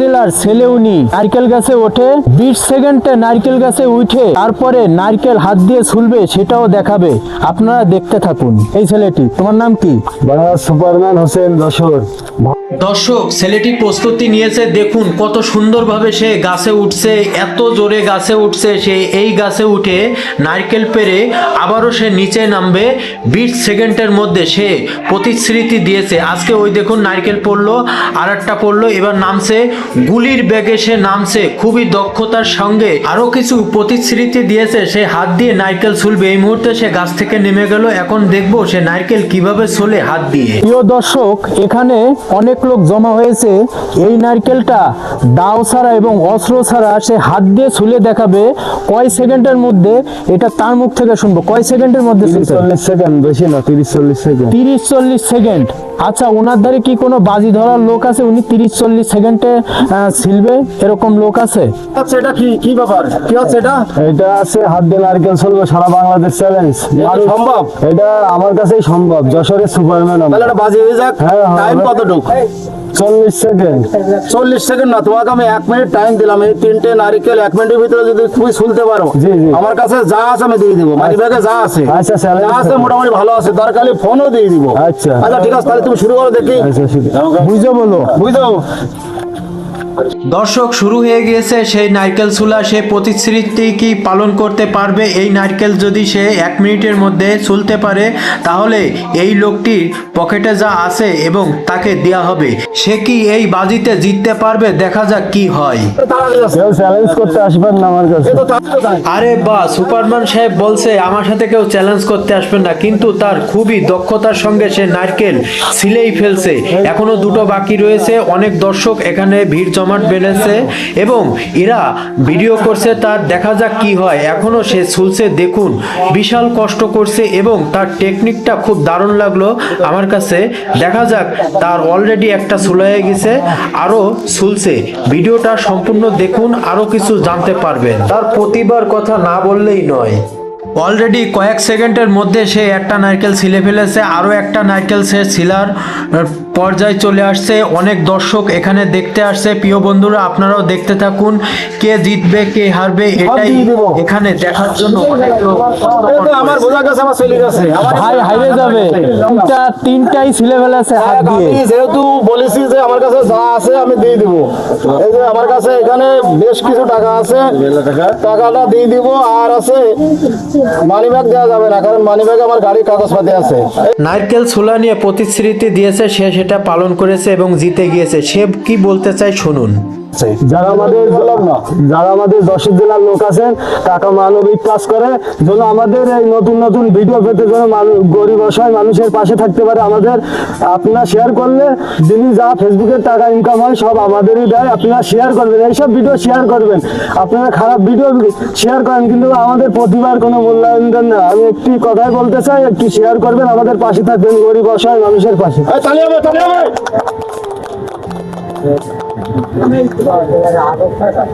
জেলার ছেলে উনি। নারকেল গাছে ওঠে বিশ সেকেন্ডে নারকেল গাছে উঠে তারপরে নারকেল হাত দিয়ে ছুলবে সেটাও দেখাবে। আপনারা দেখতে থাকুন। এই ছেলেটি তোমার নাম কি? সুপারম্যান হোসেন যশোর। দর্শক ছেলেটি প্রস্তুতি নিয়েছে দেখুন কত সুন্দরভাবে সে গাছে উঠছে এত জোরে গাছে উঠছে সে এই গাছে উঠে নারকেল পেরে আবারও সে নিচে নামবে। বিশ সেকেন্ডের মধ্যে সে প্রতিশ্রুতি দিয়েছে। আজকে ওই দেখুন নারকেল পড়ল আর একটা পড়ল এবার নামছে গুলির ব্যাগে সে নামছে। খুবই দক্ষতার সঙ্গে আরও কিছু প্রতিশ্রুতি দিয়েছে। সে হাত দিয়ে নারকেল ছুলবে। এই মুহূর্তে সে গাছ থেকে নেমে গেল। এখন দেখব সে নারকেল কীভাবে ছোলে হাত দিয়ে। প্রিয় দর্শক এখানে অনেক লোক জমা হয়েছে। এই নারকেলটা দাও ছাড়া এবং অস্ত্র ছাড়া সে হাত দিয়ে ছুলে দেখাবে। কয় সেকেন্ডের মধ্যে এটা তার মুখ থেকে শুনব। কয় সেকেন্ডের মধ্যে চল্লিশ সেকেন্ড বেশি না তিরিশ চল্লিশ সেকেন্ড। তিরিশ চল্লিশ সেকেন্ড। আচ্ছা ওনার ধারে কি কোনো বাজি ধরার লোক আছে? উনি তিরিশ চল্লিশ সেকেন্ডে ছিলবে? এরকম লোক আছে? আচ্ছা এটা কি কি ব্যাপার? কি হচ্ছে এটা? এটা আছে হাত দিয়ে নারকেল চলবে? সারা বাংলাদেশ চ্যালেঞ্জ সম্ভব? এটা আমার কাছেই সম্ভব। যশোরের সুপারম্যান তাহলে এটা বাজি হয়ে যাক। হ্যাঁ, হ্যাঁ, টাইম আমরা- কতটুকু? চল্লিশ সেকেন্ড চল্লিশ সেকেন্ড না তোমাকে আমি এক মিনিট টাইম দিলাম। এই তিনটে নারিকেল এক মিনিটের ভিতরে যদি তুমি শুনতে পারো। আমার কাছে যা আছে আমি দিয়ে দিব। মানি ব্যাগে যা আছে। আচ্ছা, challenge যা আছে মোটামুটি ভালো আছে। দরকার হলে ফোনও দিয়ে দিব। আচ্ছা। আচ্ছা ঠিক আছে তাহলে তুমি শুরু করো দেখি। আচ্ছা বুঝে বলো। বুঝছ much. দর্শক শুরু হয়ে গিয়েছে সেই নারকেল চুলা সে প্রতিশ্রুতি কি পালন করতে পারবে? এই নারকেল যদি সে এক মিনিটের মধ্যে চুলতে পারে তাহলে এই লোকটির পকেটে যা আছে এবং তাকে দেয়া হবে। সে কি এই বাজিতে জিততে পারবে? দেখা যাক কি হয়। চ্যালেঞ্জ করতে আসবেন না আমার কাছে। আরে বা সুপারম্যান সাহেব বলছে আমার সাথে কেউ চ্যালেঞ্জ করতে আসবেন না। কিন্তু তার খুবই দক্ষতার সঙ্গে সে নারকেল ছিলেই ফেলছে। এখনও দুটো বাকি রয়েছে। অনেক দর্শক এখানে ভিড় জমাট বেড়েছে এবং এরা ভিডিও করছে, তার দেখা যাক কি হয়। এখনও সে ছুলছে দেখুন, বিশাল কষ্ট করছে এবং তার টেকনিকটা খুব দারুণ লাগল আমার কাছে। দেখা যাক, তার অলরেডি একটা ছুলাই গেছে, আরও ছুলছে ভিডিওটা সম্পূর্ণ দেখুন, আরও কিছু জানতে পারবেন। তার প্রতিবার কথা না বললেই নয়। অলরেডি কয়েক সেকেন্ডের মধ্যে সে একটা নারকেল ছিলে ফেলেছে আরও একটা নারকেল সে ছিলার পর্যায়ে চলে আসছে। অনেক দর্শক এখানে দেখতে আসছে। প্রিয় বন্ধুরা আপনারাও দেখতে থাকুন। কে জিতবে কে হারবে এটাই দেবো। এখানে দেখার জন্য আমার বোঝা গেছে আমার চলে গেছে। ভাই হাইরে যাবে। তিনটা তিনটাই ছিলে ফেলেছে হাত দিয়ে। যেহেতু বলেছি যে আমার কাছে যা আছে আমি দিয়ে দিব। এই যে আমার কাছে এখানে বেশ কিছু টাকা আছে। টাকাটা দিয়ে দিব আর আছে মানি ব্যাগ দেওয়া যাবে না কারণ মানি ব্যাগে আমার গাড়ির কাগজপাতি আছে। নারকেল ছোলা নিয়ে প্রতিশ্রুতি দিয়েছে সে সেটা পালন করেছে এবং জিতে গিয়েছে। সে কি বলতে চায় শুনুন। যারা আমাদের যারা আমাদের যশোর জেলার লোক আছেন টাকা মানবিক কাজ করে যেন আমাদের এই নতুন নতুন ভিডিও পেতে যেন গরিব অসহায় মানুষের পাশে থাকতে পারে আমাদের। আপনারা শেয়ার করলে যিনি যা ফেসবুকের টাকা ইনকাম হয় সব আমাদেরই দেয়। আপনারা শেয়ার করবেন এইসব ভিডিও শেয়ার করবেন। আপনারা খারাপ ভিডিও শেয়ার করেন কিন্তু আমাদের প্রতিবার কোনো মূল্যায়ন দেন না আমি একটি কথাই বলতে চাই একটু শেয়ার করবেন আমাদের পাশে থাকবেন গরিব অসহায় মানুষের পাশে। এই, তালি হবে! তালি হবে